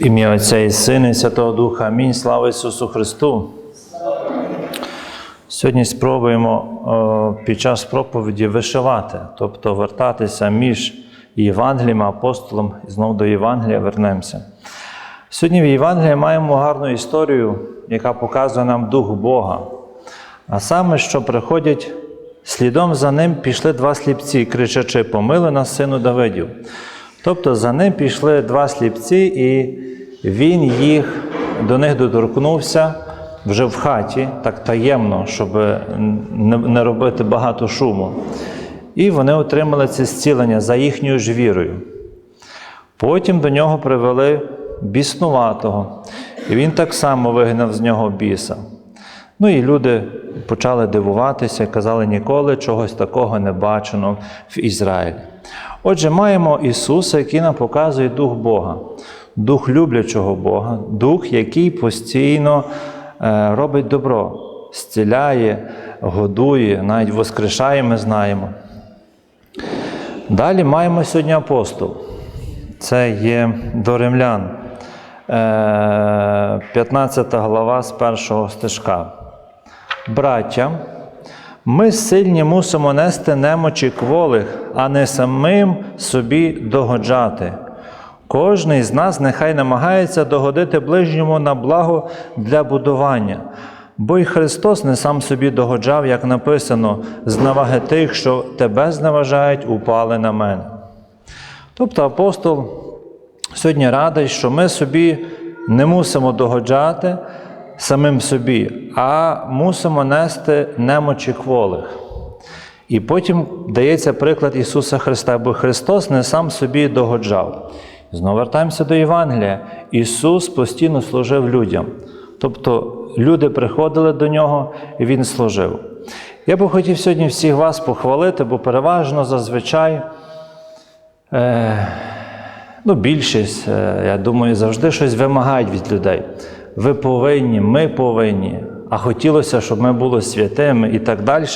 Ім'я Отця і Сина, і Святого Духа. Амінь. Слава Ісусу Христу. Сьогодні спробуємо під час проповіді вишивати, тобто вертатися між Євангелієм, апостолом і знову до Євангелія вернемося. Сьогодні в Євангелії маємо гарну історію, яка показує нам Дух Бога. А саме, що приходять слідом за ним пішли два сліпці, кричачи, помили нас, сину Давидів. Тобто за ним пішли два сліпці, і він їх до них доторкнувся вже в хаті, так таємно, щоб не не робити багато шуму. І вони отримали це зцілення за їхньою ж вірою. Потім до нього привели біснуватого, і він так само вигнав з нього біса. Ну і люди почали дивуватися, казали, ніколи чогось такого не бачено в Ізраїлі. Отже, маємо Ісуса, який нам показує Дух Бога, дух люблячого Бога, дух, який постійно е, робить добро, зціляє, годує, навіть воскрешає, ми знаємо. Далі маємо сьогодні апостол. Це є до римлян, е, 15 глава з першого стежка. Браття, ми сильні мусимо нести немочі кволих, а не самим собі догоджати. Кожний з нас нехай намагається догодити ближньому на благо для будування. Бо й Христос не сам собі догоджав, як написано, з наваги тих, що тебе зневажають, упали на мене. Тобто апостол сьогодні радий, що ми собі не мусимо догоджати самим собі, а мусимо нести немочі кволих. І потім дається приклад Ісуса Христа, бо Христос не сам собі догоджав. Знову вертаємося до Євангелія. Ісус постійно служив людям. Тобто люди приходили до нього, і Він служив. Я би хотів сьогодні всіх вас похвалити, бо переважно зазвичай. Е, ну, більшість, е, я думаю, завжди щось вимагають від людей. Ви повинні, ми повинні, а хотілося, щоб ми були святими і так далі.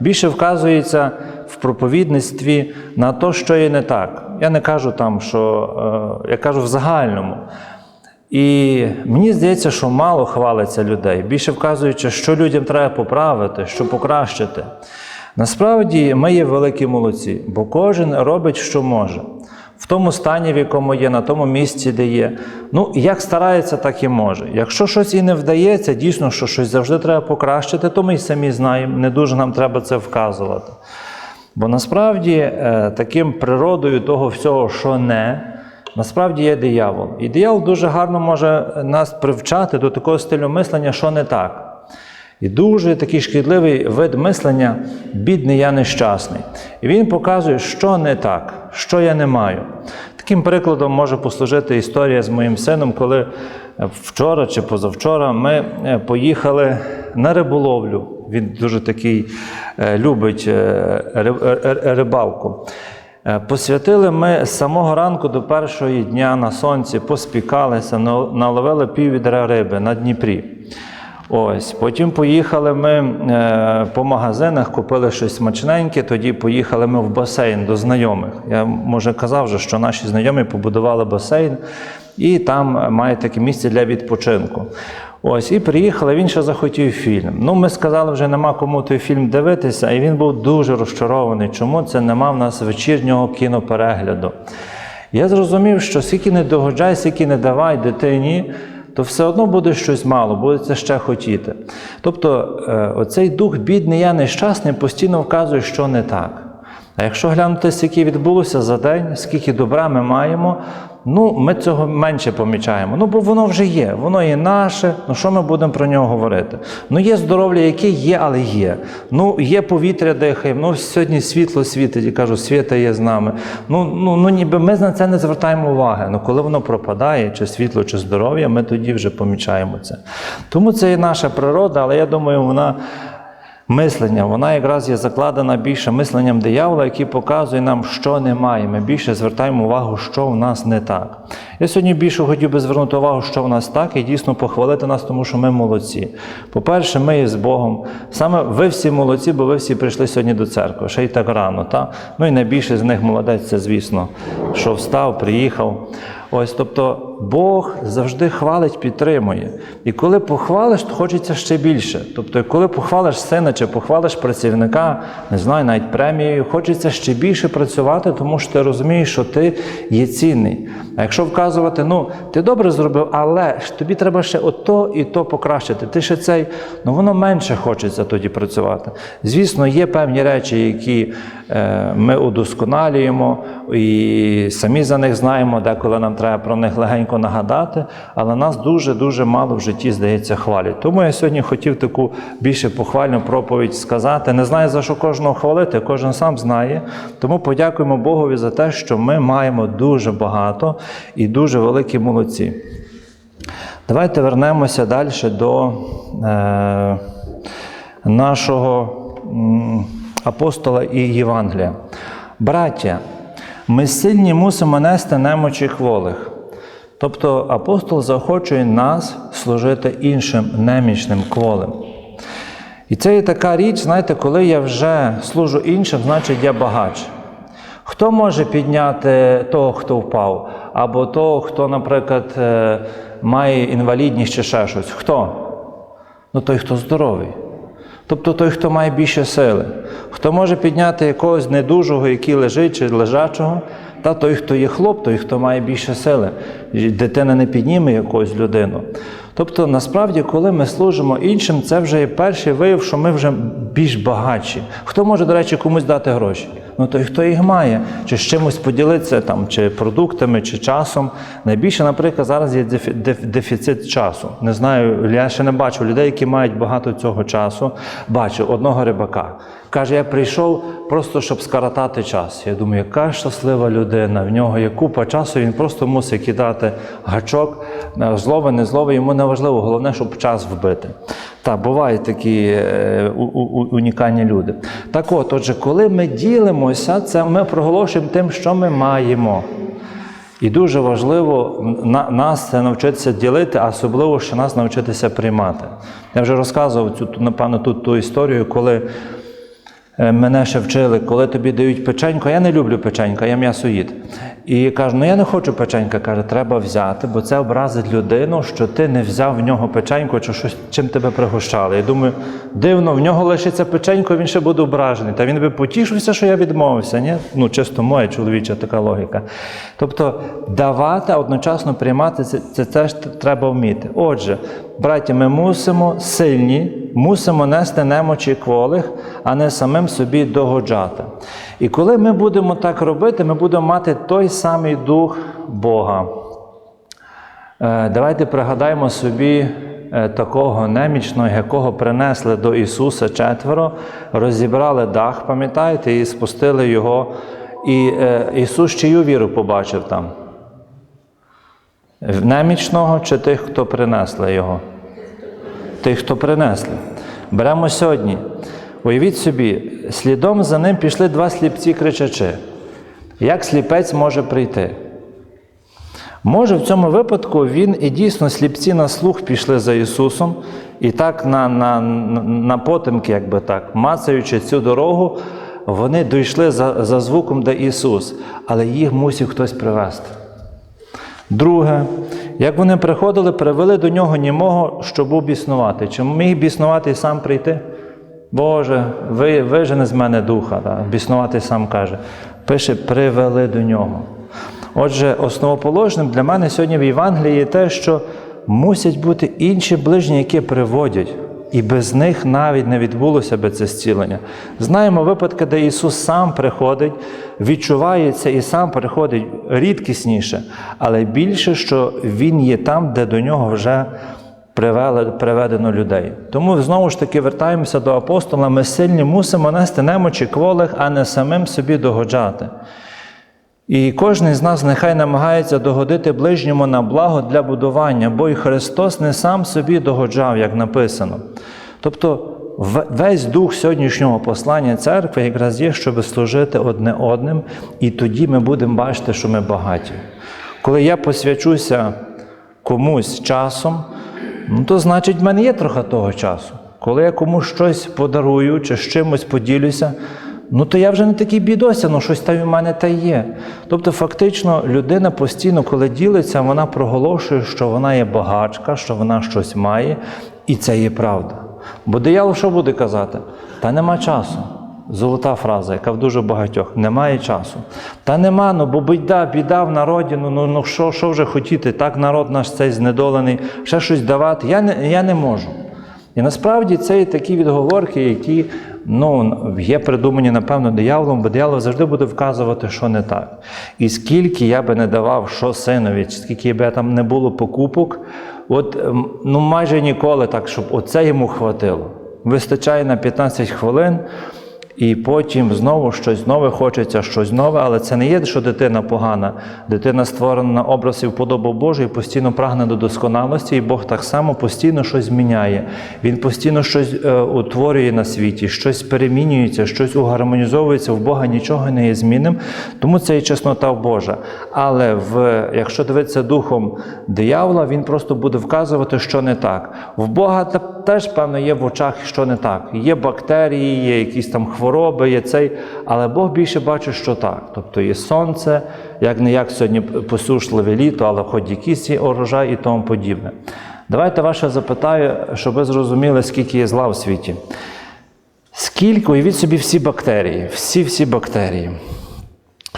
Більше вказується в проповідництві на те, що є не так. Я не кажу там, що е, я кажу в загальному. І мені здається, що мало хвалиться людей, більше вказуючи, що людям треба поправити, що покращити. Насправді ми є великі молодці, бо кожен робить, що може. В тому стані, в якому є, на тому місці, де є. Ну, як старається, так і може. Якщо щось і не вдається, дійсно, що щось завжди треба покращити, то ми й самі знаємо, не дуже нам треба це вказувати. Бо насправді е, таким природою того всього, що не, насправді є диявол. І диявол дуже гарно може нас привчати до такого стилю мислення, що не так. І дуже такий шкідливий вид мислення бідний я нещасний. І він показує, що не так, що я не маю. Таким прикладом може послужити історія з моїм сином, коли вчора чи позавчора ми поїхали на риболовлю. Він дуже такий любить рибалку. Посвятили ми з самого ранку до першого дня на сонці, поспікалися, наловили пів відра риби на Дніпрі. Ось, Потім поїхали ми е, по магазинах, купили щось смачненьке, тоді поїхали ми в басейн до знайомих. Я може казав, вже, що наші знайомі побудували басейн, і там має таке місце для відпочинку. Ось, І приїхали, він ще захотів фільм. Ну, Ми сказали, вже нема кому той фільм дивитися, і він був дуже розчарований, чому це нема в нас вечірнього кіноперегляду. Я зрозумів, що скільки не догоджай, скільки не давай дитині то все одно буде щось мало, буде це ще хотіти. Тобто оцей дух бідний, я нещасний, постійно вказує, що не так. А якщо глянути, скільки відбулося за день, скільки добра ми маємо, ну ми цього менше помічаємо. Ну, бо воно вже є, воно є наше, ну що ми будемо про нього говорити? Ну, є здоров'я, яке є, але є. Ну, є повітря дихаємо, ну сьогодні світло світить, і кажу, світа є з нами. Ну, ну, ну ніби ми на це не звертаємо уваги. Ну, коли воно пропадає, чи світло, чи здоров'я, ми тоді вже помічаємо це. Тому це і наша природа, але я думаю, вона. Мислення, вона якраз є закладена більше мисленням диявола, який показує нам, що немає. Ми більше звертаємо увагу, що в нас не так. Я сьогодні більше хотів би звернути увагу, що в нас так, і дійсно похвалити нас, тому що ми молодці. По-перше, ми є з Богом. Саме ви всі молодці, бо ви всі прийшли сьогодні до церкви, ще й так рано. Та? Ну і найбільше з них молодець, це, звісно, що встав, приїхав. Ось, тобто Бог завжди хвалить, підтримує. І коли похвалиш, то хочеться ще більше. Тобто, коли похвалиш сина чи похвалиш працівника, не знаю, навіть премією, хочеться ще більше працювати, тому що ти розумієш, що ти є цінний. А якщо вказувати, ну, ти добре зробив, але ж тобі треба ще ото і то покращити. Ти ще цей, ну воно менше хочеться тоді працювати. Звісно, є певні речі, які е, ми удосконалюємо і самі за них знаємо, деколи нам треба про них легенько нагадати, але нас дуже-дуже мало в житті, здається, хвалять. Тому я сьогодні хотів таку більше похвальну проповідь сказати. Не знаю, за що кожного хвалити, кожен сам знає. Тому подякуємо Богові за те, що ми маємо дуже багато і дуже великі молодці. Давайте вернемося далі до е, нашого апостола і Євангелія. Браття, ми сильні мусимо нести немочі хволих. Тобто апостол заохочує нас служити іншим немічним кволим. І це є така річ, знаєте, коли я вже служу іншим, значить я багач. Хто може підняти того, хто впав, або того, хто, наприклад, е, має інвалідність чи ще щось? Хто? Ну той, хто здоровий. Тобто той, хто має більше сили. Хто може підняти якогось недужого, який лежить чи лежачого, та той, хто є хлоп, той, хто має більше сили. Дитина не підніме якусь людину. Тобто, насправді, коли ми служимо іншим, це вже є перший вияв, що ми вже більш багатші. Хто може, до речі, комусь дати гроші? Ну той, хто їх має, чи з чимось поділитися, там, чи продуктами, чи часом. Найбільше, наприклад, зараз є дефіцит часу. Не знаю, я ще не бачу людей, які мають багато цього часу. Бачу одного рибака. Каже, я прийшов просто, щоб скоротати час. Я думаю, яка щаслива людина. В нього є купа часу, він просто мусить кидати гачок. Е, Злове, не злове, йому не важливо, головне, щоб час вбити. Так, бувають такі е, унікальні люди. Так от, отже, коли ми ділимося, це ми проголошуємо тим, що ми маємо. І дуже важливо на, нас це навчитися ділити, а особливо ще нас навчитися приймати. Я вже розказував цю, напевно, тут ту історію, коли мене ще вчили, коли тобі дають печенько, я не люблю печенька, я м'ясоїд. І кажу, ну я не хочу печенька, каже, треба взяти, бо це образить людину, що ти не взяв в нього печенько чи щось, чим тебе пригощали. Я думаю, дивно, в нього лишиться печенько, він ще буде ображений. Та він би потішився, що я відмовився. Ні? Ну, чисто моя чоловіча така логіка. Тобто давати, а одночасно приймати це, це теж треба вміти. Отже, браті, ми мусимо сильні, мусимо нести немочі кволих, а не самим собі догоджати. І коли ми будемо так робити, ми будемо мати той самий дух Бога. Е, Давайте пригадаємо собі е, такого немічного, якого принесли до Ісуса четверо, розібрали дах, пам'ятаєте, і спустили його. І е, Ісус чию віру побачив там? Немічного чи тих, хто принесли його? Тих, хто принесли. Беремо сьогодні. Уявіть собі, слідом за ним пішли два сліпці кричачи. Як сліпець може прийти? Може, в цьому випадку він і дійсно сліпці на слух пішли за Ісусом, і так на, на, на потемки, якби так, мацаючи цю дорогу, вони дійшли за, за звуком, де Ісус, але їх мусив хтось привезти. Друге, як вони приходили, привели до нього німого, щоб був біснувати. Чи міг біснувати і сам прийти? Боже, ви, вижене з мене духа, да? біснувати сам каже. Пише, привели до нього. Отже, основоположним для мене сьогодні в Євангелії є те, що мусять бути інші ближні, які приводять. І без них навіть не відбулося би це зцілення. Знаємо випадки, де Ісус сам приходить, відчувається і сам приходить рідкісніше, але більше, що Він є там, де до нього вже приведено людей. Тому знову ж таки вертаємося до апостола. Ми сильні мусимо нести немочі кволих, а не самим собі догоджати. І кожен з нас нехай намагається догодити ближньому на благо для будування, бо і Христос не сам собі догоджав, як написано. Тобто весь дух сьогоднішнього послання церкви якраз є, щоб служити одне одним, і тоді ми будемо бачити, що ми багаті. Коли я посвячуся комусь часом, ну то значить в мене є трохи того часу. Коли я комусь щось подарую чи з чимось поділюся, Ну, то я вже не такий бідося, ну щось там у мене та є. Тобто, фактично, людина постійно, коли ділиться, вона проголошує, що вона є багачка, що вона щось має, і це є правда. Бо диявол що буде казати? Та нема часу. Золота фраза, яка в дуже багатьох немає часу. Та нема, ну бо біда, біда в народі, ну, ну, ну що, що вже хотіти? Так народ наш цей знедолений, ще щось давати. Я не, я не можу. І насправді це є такі відговорки, які ну, є придумані, напевно, дияволом, бо диявол завжди буде вказувати, що не так. І скільки я би не давав, що синові, скільки би там не було покупок, от ну майже ніколи так, щоб оце йому хватило. Вистачає на 15 хвилин. І потім знову щось нове хочеться, щось нове, але це не є, що дитина погана. Дитина створена на образ і вподобу Божу і постійно прагне до досконалості, і Бог так само постійно щось зміняє. Він постійно щось е, утворює на світі, щось перемінюється, щось угармонізовується. В Бога нічого не є змінним, тому це є чеснота Божа. Але в, якщо дивитися духом диявола, він просто буде вказувати, що не так. В Бога теж, певно, є в очах, що не так. Є бактерії, є якісь там хвороби, є цей, але Бог більше бачить, що так. Тобто є сонце, як не як сьогодні посушливе літо, але хоч якийсь є урожай і тому подібне. Давайте ваше запитаю, щоб ви зрозуміли, скільки є зла в світі. Скільки, уявіть собі всі бактерії, всі-всі бактерії.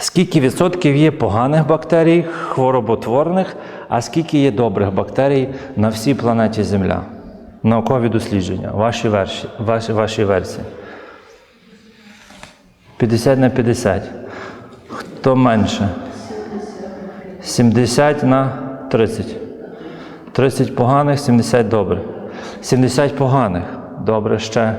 Скільки відсотків є поганих бактерій, хвороботворних, а скільки є добрих бактерій на всій планеті Земля? Наукові дослідження, ваші, версії, ваші, ваші версії. 50 на 50. Хто менше? 70 на 30. 30 поганих, 70 добрих. 70 поганих. Добре ще.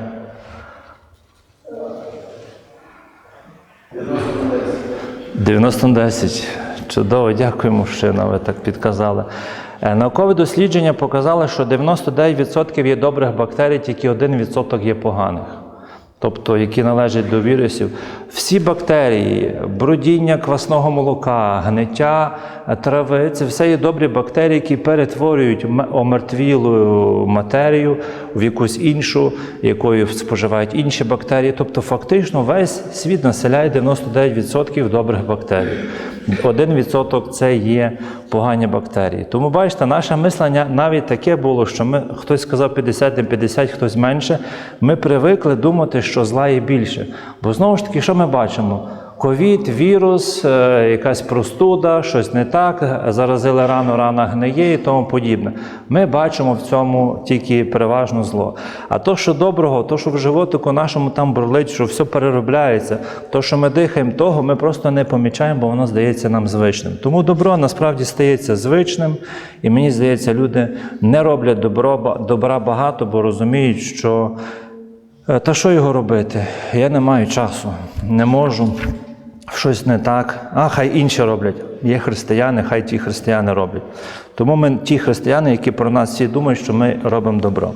90-10. Чудово, дякую, мужчина, ви так підказали. Е, Наукові дослідження показали, що 99% є добрих бактерій, тільки 1% є поганих. Тобто, які належать до вірусів. Всі бактерії, бродіння квасного молока, гниття трави це все є добрі бактерії, які перетворюють омертвілу матерію в якусь іншу, якою споживають інші бактерії. Тобто, фактично, весь світ населяє 99% добрих бактерій. 1% це є погані бактерії. Тому бачите, наше мислення навіть таке було, що ми хтось сказав 50 на 50, хтось менше. Ми привикли думати, що зла є більше. Бо знову ж таки, що ми бачимо? Ковід, вірус, е, якась простуда, щось не так, заразили рану, рана гниє і тому подібне. Ми бачимо в цьому тільки переважно зло. А то, що доброго, то, що в животику нашому там бурлить, що все переробляється, то, що ми дихаємо, того ми просто не помічаємо, бо воно здається нам звичним. Тому добро насправді стається звичним, і мені здається, люди не роблять добро, добра багато, бо розуміють, що Е, Та що його робити? Я не маю часу, не можу. Щось не так. А хай інші роблять. Є християни, хай ті християни роблять. Тому ми ті християни, які про нас всі думають, що ми робимо добро.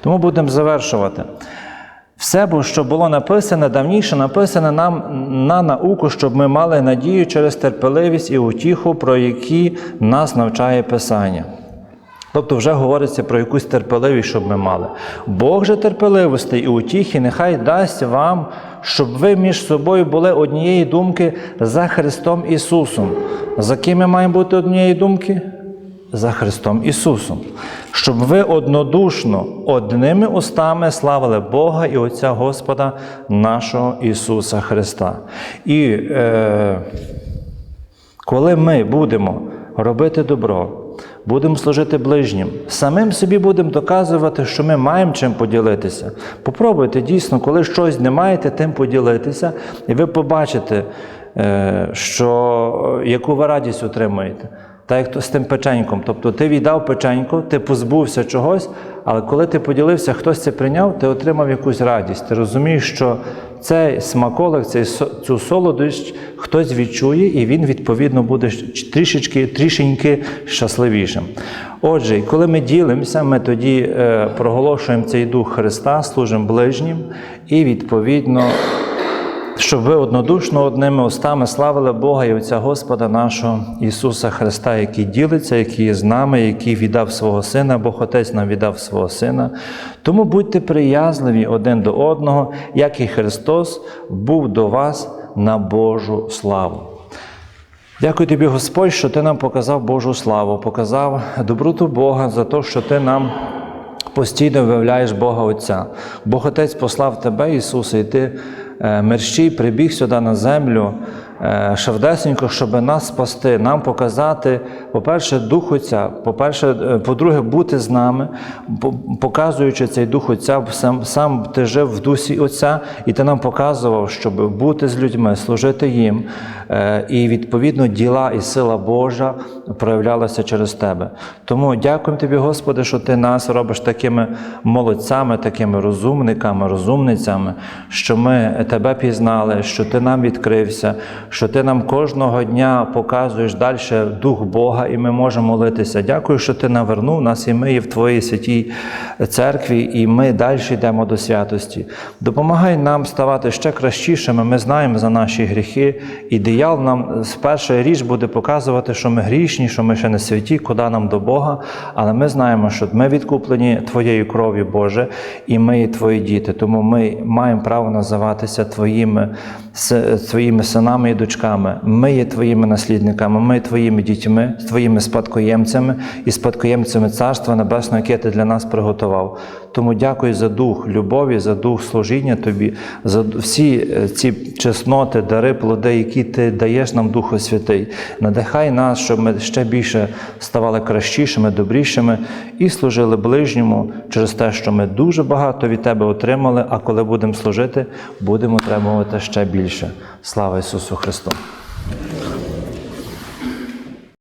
Тому будемо завершувати. Все, що було написане давніше, написане нам на науку, щоб ми мали надію через терпеливість і утіху, про які нас навчає Писання. Тобто вже говориться про якусь терпеливість, щоб ми мали. Бог же терпеливості і утіхи нехай дасть вам, щоб ви між собою були однієї думки за Христом Ісусом. За ким ми маємо бути однієї думки? За Христом Ісусом. Щоб ви однодушно одними устами славили Бога і Отця Господа нашого Ісуса Христа. І е, коли ми будемо робити добро, будемо служити ближнім, самим собі будемо доказувати, що ми маємо чим поділитися. Попробуйте дійсно, коли щось не маєте, тим поділитися, і ви побачите, е, що яку ви радість отримуєте. Так як то з тим печеньком. Тобто ти віддав печенько, ти позбувся чогось, але коли ти поділився, хтось це прийняв, ти отримав якусь радість. Ти розумієш, що цей смаколик, цей, цю солодощ хтось відчує, і він, відповідно, буде трішечки, трішеньки щасливішим. Отже, коли ми ділимося, ми тоді е, проголошуємо цей дух Христа, служимо ближнім, і відповідно щоб ви однодушно одними устами славили Бога і Отця Господа нашого Ісуса Христа, який ділиться, який є з нами, який віддав свого Сина, Бог Отець нам віддав свого Сина. Тому будьте приязливі один до одного, як і Христос був до вас на Божу славу. Дякую тобі, Господь, що ти нам показав Божу славу, показав доброту Бога за те, що ти нам постійно виявляєш Бога Отця. Бог Отець послав тебе, Ісусе, і ти мерщій прибіг сюди на землю е, швидесенько, щоб нас спасти, нам показати, по-перше, Дух Отця, по-перше, е, по-друге, бути з нами, показуючи цей Дух Отця, сам, сам ти жив в дусі Отця, і ти нам показував, щоб бути з людьми, служити їм. Е, І відповідно діла і сила Божа проявлялася через тебе. Тому дякуємо тобі, Господи, що ти нас робиш такими молодцями, такими розумниками, розумницями, що ми тебе пізнали, що ти нам відкрився, що ти нам кожного дня показуєш далі дух Бога, і ми можемо молитися. Дякую, що ти навернув нас, і ми є в твоїй святій церкві, і ми далі йдемо до святості. Допомагай нам ставати ще кращішими. Ми знаємо за наші гріхи, і диявол нам з першої річ буде показувати, що ми грішні, що ми ще не святі, куди нам до Бога. Але ми знаємо, що ми відкуплені Твоєю кров'ю, Боже, і ми Твої діти. Тому ми маємо право називатися Твоїми, Твоїми синами і дочками. Ми є Твоїми наслідниками, ми є Твоїми дітьми, Твоїми спадкоємцями і спадкоємцями Царства Небесного, яке Ти для нас приготував. Тому дякую за дух любові, за дух служіння Тобі, за всі е, ці чесноти, дари, плоди, які Ти даєш нам, Духу Святий. Надихай нас, щоб ми ще більше ставали кращішими, добрішими і служили ближньому через те, що ми дуже багато від Тебе отримали, а коли будемо служити, будемо отримувати ще більше. Слава Ісусу Христу!